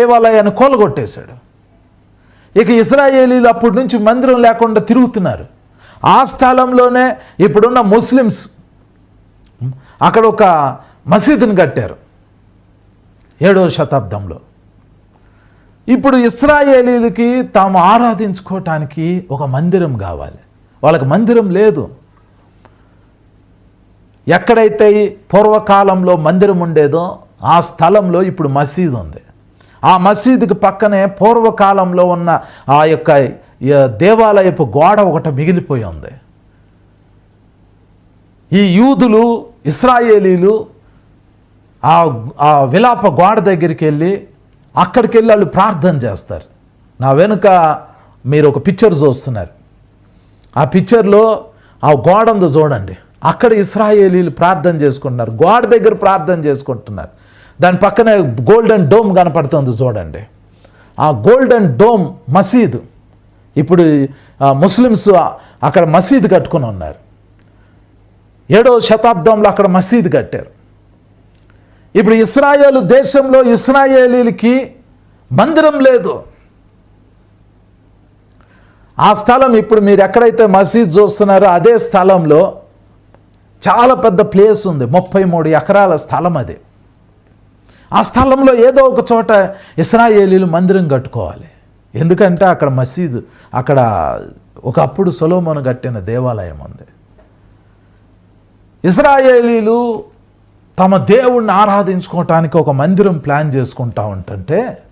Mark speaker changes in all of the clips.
Speaker 1: దేవాలయాన్ని కోలగొట్టేశాడు. ఇక ఇస్రాయేలీలు అప్పటి నుంచి మందిరం లేకుండా తిరుగుతున్నారు. ఆ స్థలంలోనే ఇప్పుడున్న ముస్లిమ్స్ అక్కడ ఒక మసీదుని కట్టారు. ఏడవ శతాబ్దంలో. ఇప్పుడు ఇస్రాయేలీలకి తాము ఆరాధించుకోవటానికి ఒక మందిరం కావాలి. వాళ్ళకి మందిరం లేదు. ఎక్కడైతే పూర్వకాలంలో మందిరం ఉండేదో ఆ స్థలంలో ఇప్పుడు మసీదు ఉంది. ఆ మసీదుకి పక్కనే పూర్వకాలంలో ఉన్న ఆ యొక్క దేవాలయపు గోడ ఒకటి మిగిలిపోయి ఉంది. ఈ యూదులు ఇస్రాయేలీలు ఆ ఆ విలాప గోడ దగ్గరికి వెళ్ళి అక్కడికి వెళ్ళి వాళ్ళు ప్రార్థన చేస్తారు. నా వెనుక మీరు ఒక పిక్చర్ చూస్తున్నారు. ఆ పిక్చర్లో ఆ గోడ ఉందో చూడండి. అక్కడ ఇస్రాయేలీలు ప్రార్థన చేసుకుంటున్నారు. గోడ దగ్గర ప్రార్థన చేసుకుంటున్నారు. దాని పక్కనే గోల్డెన్ డోమ్ కనపడుతుంది చూడండి. ఆ గోల్డెన్ డోమ్ మసీదు. ఇప్పుడు ముస్లిమ్స్ అక్కడ మసీదు కట్టుకుని ఉన్నారు. ఏడవ శతాబ్దంలో అక్కడ మసీదు కట్టారు. ఇప్పుడు ఇస్రాయేలు దేశంలో ఇస్రాయేలీలకి మందిరం లేదు. ఆ స్థలం ఇప్పుడు మీరు ఎక్కడైతే మసీద్ చూస్తున్నారో అదే స్థలంలో చాలా పెద్ద ప్లేస్ ఉంది. ముప్పై మూడు ఎకరాల స్థలం అది. ఆ స్థలంలో ఏదో ఒక చోట ఇస్రాయేలీలు మందిరం కట్టుకోవాలి. ఎందుకంటే అక్కడ మసీదు అక్కడ ఒకప్పుడు సొలోమోను కట్టిన దేవాలయం ఉంది. ఇస్రాయేలీలు తమ దేవుణ్ణి ఆరాధించుకోవటానికి ఒక మందిరం ప్లాన్ చేసుకుంటా ఉంటుంటే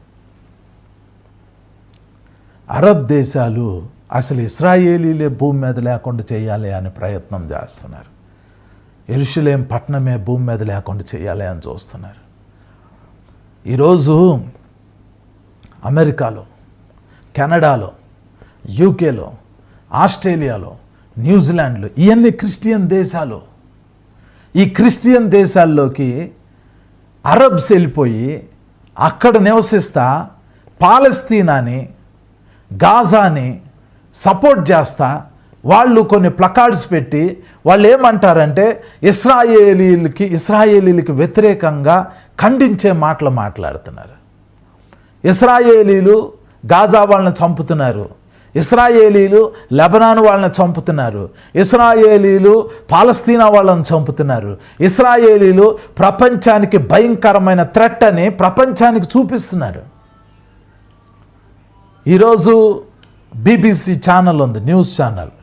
Speaker 1: అరబ్ దేశాలు అసలు ఇస్రాయేలీలే భూమి మీద లేకుండా చేయాలి అని ప్రయత్నం చేస్తున్నారు. ఎరుషులేం పట్టణమే భూమి మీద లేకుండా చేయాలి అని చూస్తున్నారు. ఈరోజు అమెరికాలో కెనడాలో యూకేలో ఆస్ట్రేలియాలో న్యూజిలాండ్లో ఇవన్నీ క్రిస్టియన్ దేశాలు. ఈ క్రిస్టియన్ దేశాల్లోకి అరబ్స్ వెళ్ళిపోయి అక్కడ నివసిస్తా పాలస్తీనాని గాజాని సపోర్ట్ చేస్తా వాళ్ళు కొన్ని ప్లకార్డ్స్ పెట్టి వాళ్ళు ఏమంటారంటే ఇస్రాయేలీలకి ఇస్రాయేలీలకి వ్యతిరేకంగా ఖండించే మాటలు మాట్లాడుతున్నారు. ఇస్రాయేలీలు గాజా వాళ్ళని చంపుతున్నారు. ఇస్రాయేలీలు లెబనాన్ వాళ్ళని చంపుతున్నారు. ఇస్రాయేలీలు పాలస్తీనా వాళ్ళని చంపుతున్నారు. ఇస్రాయేలీలు ప్రపంచానికి భయంకరమైన థ్రెట్ అని ప్రపంచానికి చూపిస్తున్నారు. ఈరోజు బీబీసీ ఛానల్ ఉంది న్యూస్ ఛానల్.